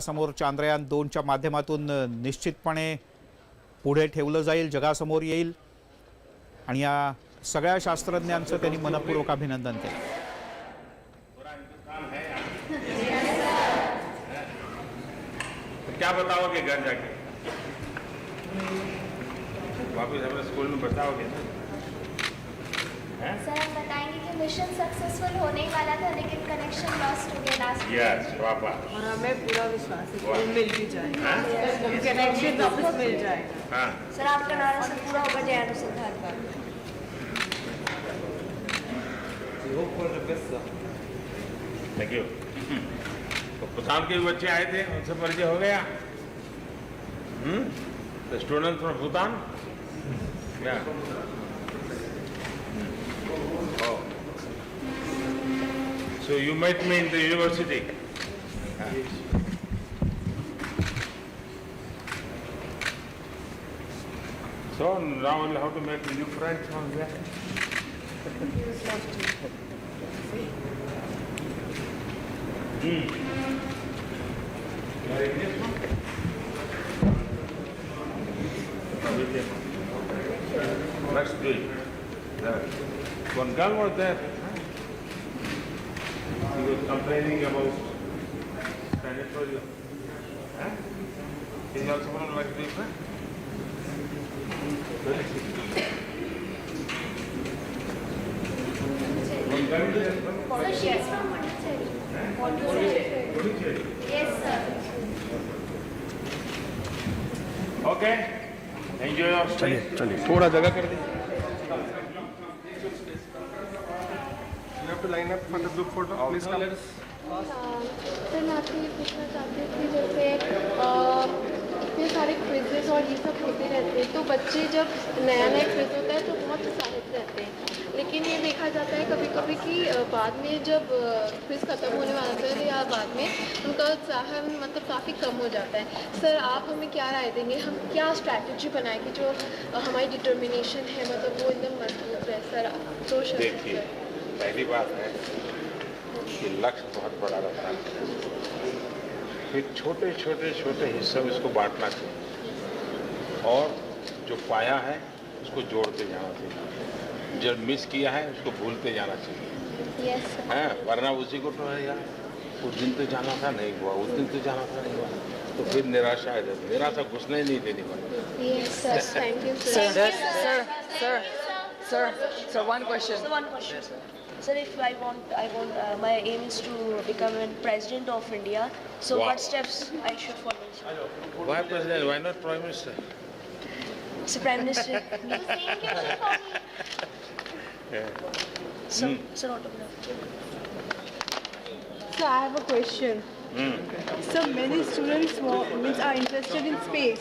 समोर चांद्रयान दोनच्या माध्यमातून निश्चितपणे पुढे ठेवलं जाईल जगासमोर येईल. आणि या सगळ्या शास्त्रज्ञांचं त्यांनी मनपूर्वक अभिनंदन केलं. तो क्या बताओगे घर जाके? वापिस अपने स्कूल में बताओगे सर हम बताएंगे कि मिशन सक्सेसफुल होने वाला था लेकिन कनेक्शन लॉस्ट हो गया लास्ट यस वापा और हमें पूरा विश्वास है कि। वो मिल भी जाएगा कनेक्शन वापस मिल जाएगा हाँ। सर आपका नारा सर पूरा होगा जय अनुसंधान का थैंक यू तो भूटान के भी बच्चे आए थे उनसे परिचय हो गया। हम्म? स्टूडेंट फ्रॉम भूटान क्या So you met me in the university. So now we'll have to make new friends from there. Hmm. Like him. Let's. There. One girl was there. was complaining about standard sanitary. Huh? Is also one like this? चलिए चलिए थोड़ा जगह कर दी have to line up for the group photo. Please come. Sir मैं आपसे ये पूछना चाहती हूँ कि जैसे इतने सारे क्विजेस और ये सब होते रहते हैं। तो बच्चे जब नया नया क्विज होता है तो बहुत उत्साहित रहते हैं। लेकिन ये देखा जाता है कभी कभी कि बाद में जब क्विज ख़त्म होने वाला होता है या बाद में उनका उत्साह मतलब काफ़ी कम हो जाता है। सर आप हमें क्या राय देंगे? हम क्या स्ट्रैटेजी बनाएँ कि जो हमारी डिटर्मिनेशन है? मतलब वो एकदम मज़बूत रहे सर। सोशल देखिए पहली बात है कि लक्ष्य बहुत बड़ा रहता है फिर छोटे छोटे छोटे हिस्सों में इसको बांटना चाहिए और जो पाया है उसको जोड़ते जाना चाहिए जो मिस किया है उसको भूलते जाना चाहिए यस सर हैं वरना उसी को तो है यार उस दिन तो जाना था नहीं हुआ उस दिन तो जाना था नहीं हुआ तो फिर निराशा जाती निराशा घुसने ही नहीं देनी पड़ती yes sir thank you Sir, sir sir, sir, sir, sir, one question. So one question, sir. Sir, if I want, I want, uh, my aim is to become a president of India. So Wow. what steps I should follow? Sir? Why president? Why not prime minister? So prime minister. so, sir, autograph. So I have a question. So many students wa- means are interested in space,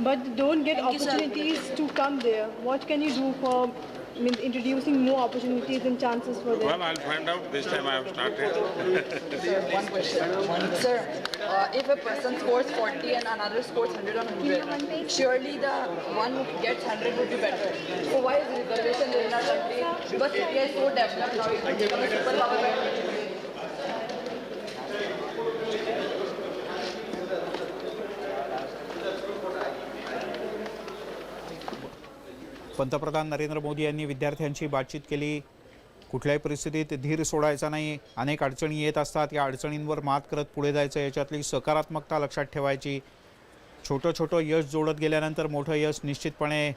but don't get Thank you, sir. opportunities to come there. What can you do for means introducing more opportunities and chances for them? Well, I'll find out. This time I have started. Sir, one question. Sir, uh, if a person scores 40 and another scores 100 on 100, surely the one who gets 100 would be better. So why is reservation there in our country? Because India is so developed now, it can become a superpower पंतप्रधान नरेंद्र मोदी यांनी विद्यार्थ्यांशी बातचीत केली. कुठल्याही परिस्थितीत धीर सोडायचा नाही. अनेक अडचणी येत असतात. या अडचणींवर मात करत पुढे जायचं याच्यातली सकारात्मकता लक्षात ठेवायची. छोटं छोटं यश जोडत गेल्यानंतर मोठं यश निश्चितपणे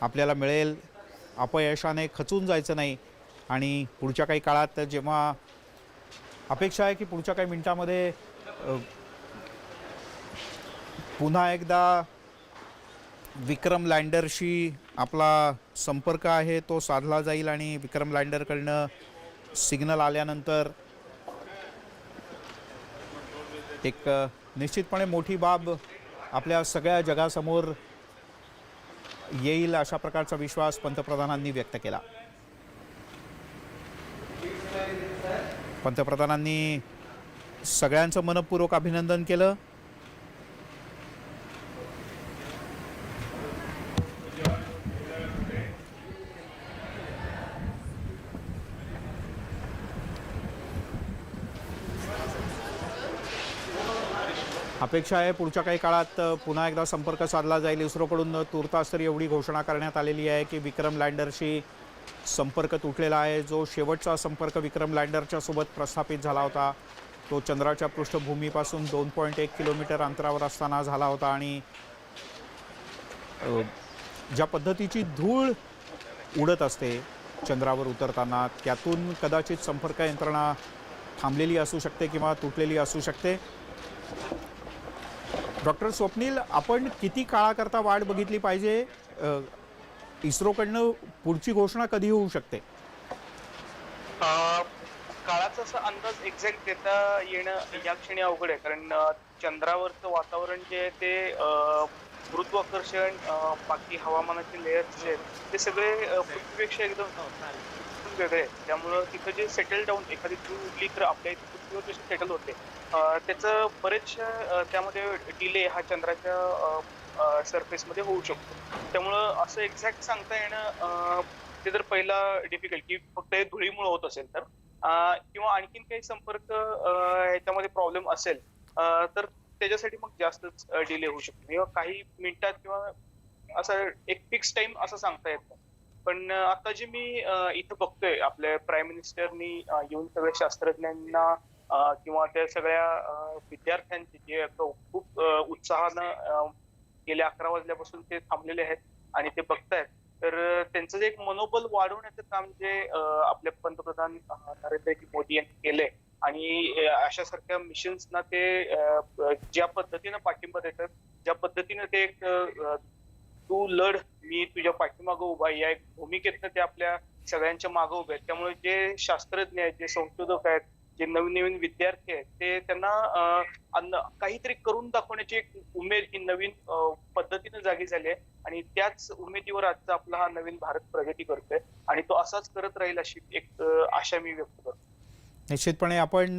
आपल्याला मिळेल. अपयशाने खचून जायचं नाही. आणि पुढच्या काही काळात जेव्हा अपेक्षा आहे की पुढच्या काही मिनटामध्ये पुन्हा एकदा विक्रम लँडरशी आपला संपर्क आहे तो साधला जाईल आणि विक्रम लँडरकडनं सिग्नल आल्यानंतर एक निश्चितपणे मोठी बाब आपल्या सगळ्या जगासमोर येईल अशा प्रकारचा विश्वास पंतप्रधानांनी व्यक्त केला. पंतप्रधानांनी सगळ्यांचं मनपूर्वक अभिनंदन केलं. अपेक्षा आहे पुढच्या काही काळात पुन्हा एकदा संपर्क साधला जाईल. इस्रोकडून तुर्तास तरी एवढी घोषणा करण्यात आलेली आहे की विक्रम लँडरशी संपर्क तुटलेला आहे. जो शेवटचा संपर्क विक्रम लँडरच्या सोबत प्रस्थापित झाला होता तो चंद्राच्या पृष्ठभूमीपासून दोन पॉईंट एक किलोमीटर अंतरावर असताना झाला होता आणि ज्या पद्धतीची धूळ उडत असते चंद्रावर उतरताना त्यातून कदाचित संपर्क यंत्रणा थांबलेली असू शकते किंवा तुटलेली असू शकते. डॉक्टर स्वप्नील आपण किती काळाकरता वाट बघितली पाहिजे? इस्रोकडनं पुढची घोषणा कधी होऊ शकते. अं, काळाचा असा अंदाज एक्झॅक्ट देता येणं या क्षणी अवघड आहे. कारण चंद्रावरचं वातावरण जे आहे ते गुरुत्वाकर्षण बाकी हवामानाचे लेयर्स जे आहेत ते सगळे पृथ्वीपेक्षा एकदम वेगळे आहेत. त्यामुळं तिथं जे सेटल डाऊन एखादी धूळ उठली तर आपल्या इथे पृथ्वीवर कशी सेटल होते त्याचं बरेचशा त्यामध्ये डिले हा चंद्राच्या सरफेसमध्ये होऊ शकतो. त्यामुळं असं एक्झॅक्ट सांगता येणं ते जर पहिला डिफिकल्ट की फक्त हे धुळीमुळे होत असेल तर किंवा आणखीन काही संपर्क याच्यामध्ये ह्याच्यामध्ये प्रॉब्लेम असेल तर त्याच्यासाठी मग जास्तच डिले होऊ शकतो. किंवा काही मिनिटात किंवा असं एक फिक्स टाइम असं सांगता येत नाही. पण आता जे मी इथं बघतोय आपल्या प्राईम मिनिस्टरनी येऊन सगळ्या शास्त्रज्ञांना किंवा त्या सगळ्या विद्यार्थ्यांचे जे आता खूप उत्साहानं गेल्या अकरा वाजल्यापासून ते थांबलेले आहेत आणि ते बघतायत. तर त्यांचं जे एक मनोबल वाढवण्याचं काम जे आपले पंतप्रधान नरेंद्रजी मोदी यांनी केलंय आणि अशा सारख्या मिशन्सना ते ज्या पद्धतीनं पाठिंबा देतात ज्या पद्धतीनं ते एक अं, तू लढ मी तुझ्या पाठीमागं उभा आहे. या एक भूमिकेतनं ते आपल्या सगळ्यांच्या मागं उभे आहेत. त्यामुळे जे शास्त्रज्ञ आहेत जे संशोधक आहेत जे नवीन नवीन विद्यार्थी आहेत ते त्यांना काहीतरी करून दाखवण्याची एक उमेद ही नवीन पद्धतीने जागी झाली आहे. आणि त्याच उमेदीवर आजचा आपला हा नवीन भारत प्रगती करतोय. आणि तो असाच करत राहील अशी एक आशा मी व्यक्त करतो. निश्चितपणे आपण